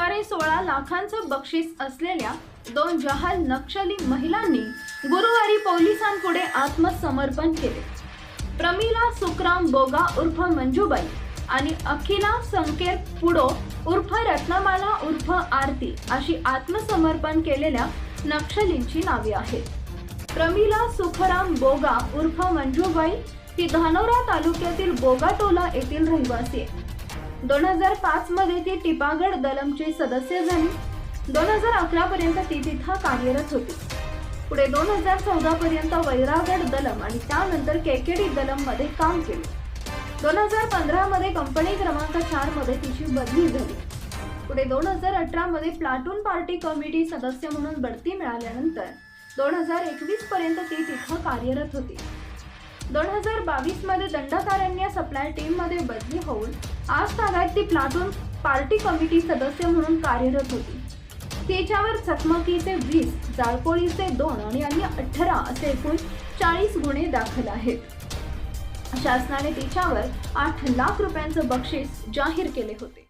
सुमारे सोळा लाखांचं बक्षीस असलेल्या दोन जहाल नक्षली महिलांनी गुरुवारी पोलिसांपुढे आत्मसमर्पण केले. प्रमिला सुखराम बोगा उर्फ मंजूबाई आणि अखिला संकेत पुडो उर्फ रत्नमाला उर्फ आरती अशी आत्मसमर्पण केलेल्या नक्षलींची नावे आहेत. प्रमिला सुखराम बोगा उर्फ मंजूबाई ही धानोरा तालुक्यातील बोगाटोला येथील रहिवासी आहे दोन हजार पाच मध्ये ती टिपागड दलमची सदस्य झाली. दोन हजार अकरा पर्यंत ती तिथं कार्यरत होती. पुढे दोन हजार चौदा पर्यंत वैरागड दलम आणि त्यानंतर केकेडी दलममध्ये काम केले. दोन हजार पंधरा मध्ये कंपनी क्रमांक चारमध्ये तिची बदली झाली. पुढे दोन हजार अठरा मध्ये प्लाटून पार्टी कमिटी सदस्य म्हणून बढती मिळाल्यानंतर दोन हजार एकवीस पर्यंत ती तिथं कार्यरत होती. दोन हजार बावीसमध्ये दंडकारण्य सप्लाय टीममध्ये बदली होऊन आज तागायत ती प्लाटून पार्टी कमिटी सदस्य म्हणून कार्यरत होती. तिच्यावर चकमकीचे वीस जाळपोळीचे दोन आणि अन्य अठरा असे एकूण चाळीस गुन्हे दाखल आहेत. शासनाने तिच्यावर आठ लाख रुपयांचं बक्षीस जाहीर केले होते.